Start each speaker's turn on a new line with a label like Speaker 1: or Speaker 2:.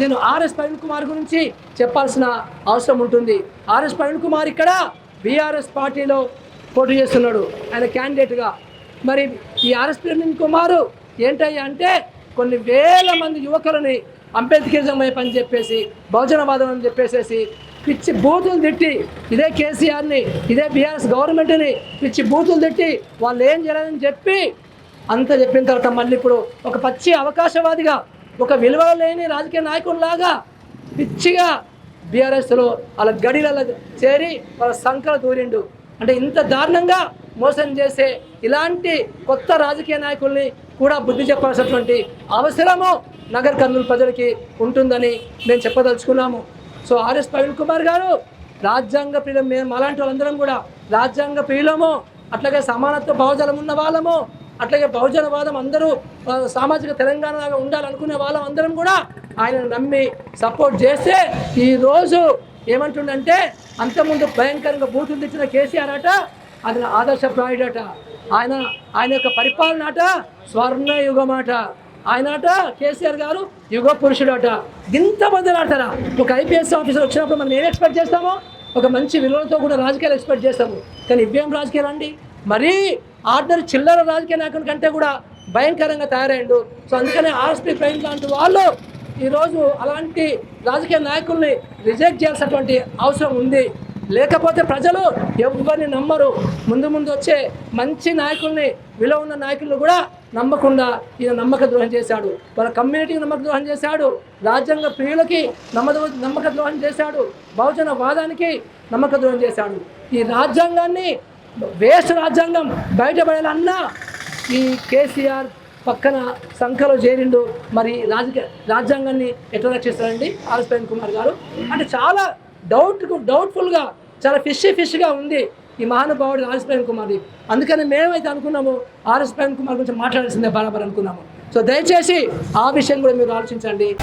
Speaker 1: నేను ఆర్ఎస్ ప్రవీణ్ కుమార్ గురించి చెప్పాల్సిన అవసరం ఉంటుంది. ఆర్ఎస్ ప్రవీణ్ కుమార్ ఇక్కడ బీఆర్ఎస్ పార్టీలో పోటీ చేస్తున్నాడు. ఆయన క్యాండిడేట్గా మరి ఈ ఆర్ఎస్ ప్రవీణ్ కుమార్ ఏంటయ్యా అంటే కొన్ని వేల మంది యువకులని అంబేద్కరిజం వైపు అని చెప్పేసి బహుజనవాదం అని చెప్పేసేసి పిచ్చి బూతులు తిట్టి ఇదే కేసీఆర్ని ఇదే బీఆర్ఎస్ గవర్నమెంట్ని పిచ్చి బూతులు తిట్టి వాళ్ళు ఏం చేయాలని చెప్పి అంత చెప్పిన తర్వాత మళ్ళీ ఇప్పుడు ఒక పచ్చి అవకాశవాదిగా ఒక విలువ లేని రాజకీయ నాయకుల్లాగా పిచ్చిగా బీఆర్ఎస్లో వాళ్ళ గడిలలో చేరి వాళ్ళ సంకల దూరిండు. అంటే ఇంత దారుణంగా మోసం చేసే ఇలాంటి కొత్త రాజకీయ నాయకుల్ని కూడా బుద్ధి చెప్పాల్సినటువంటి అవసరము నగర్ కర్నూలు ప్రజలకి ఉంటుందని మేము చెప్పదలుచుకున్నాము. సో ఆర్ఎస్ ప్రవీణ్ కుమార్ గారు రాజ్యాంగ ప్రియులం మేము అలాంటి వాళ్ళందరం కూడా రాజ్యాంగ ప్రియులము అట్లాగే సమానత్వ భావజాలం ఉన్న వాళ్ళము అట్లాగే బహుజనవాదం అందరూ సామాజిక తెలంగాణలాగా ఉండాలనుకునే వాళ్ళం అందరం కూడా ఆయన నమ్మి సపోర్ట్ చేస్తే ఈరోజు ఏమంటుండంటే అంతకుముందు భయంకరంగా బూతులు తెచ్చిన కేసీఆర్ అట అది ఆదర్శప్రాయుడట ఆయన ఆయన యొక్క పరిపాలన అట స్వర్ణ యుగమాట ఆయన అట కేసీఆర్ గారు యుగ పురుషుడు అట ఇంత బదులాటరా ఒక ఐపీఎస్ ఆఫీసర్ వచ్చినప్పుడు మనం ఏం ఎక్స్పెక్ట్ చేస్తామో? ఒక మంచి విలువలతో కూడా రాజకీయాలు ఎక్స్పెక్ట్ చేస్తాము. కానీ ఇవేం రాజకీయాలు అండి? మరీ ఆర్డర్ చిల్లర రాజకీయ నాయకుని కంటే కూడా భయంకరంగా తయారైండు. సో అందుకనే ఆర్ఎస్పీ ప్రైమ్ లాంటి వాళ్ళు ఈరోజు అలాంటి రాజకీయ నాయకుల్ని రిజెక్ట్ చేయాల్సినటువంటి అవసరం ఉంది. లేకపోతే ప్రజలు ఎవరిని నమ్మరు. ముందు ముందు వచ్చే మంచి నాయకుల్ని విలువ ఉన్న నాయకులను కూడా నమ్మకుండా ఈయన నమ్మక ద్రోహం చేశాడు. వాళ్ళ కమ్యూనిటీకి నమ్మక ద్రోహం చేశాడు. రాజ్యాంగ ప్రియులకి నమ్మక నమ్మక ద్రోహం చేశాడు. బహుజన వాదానికి నమ్మక ద్రోహం చేశాడు. ఈ రాజ్యాంగాన్ని వేస్ట్ రాజ్యాంగం బయటపడాలన్నా ఈ కేసీఆర్ పక్కన సంఖలో చేరిండు. మరి రాజకీయ రాజ్యాంగాన్ని ఎట్లా రక్షిస్తారండి? ఆర్ఎస్ ప్రవీణ్ కుమార్ గారు. అంటే చాలా డౌట్ డౌట్ఫుల్గా చాలా ఫిష్ ఫిష్గా ఉంది ఈ మహానుభావుడు ఆర్ఎస్ ప్రవీణ్ కుమార్ది. అందుకని మేమైతే అనుకున్నాము ఆర్ఎస్ ప్రవీణ్ కుమార్ గురించి మాట్లాడాల్సిందే బరాబర్ అనుకున్నాము. సో దయచేసి ఆ విషయం కూడా మీరు ఆలోచించండి.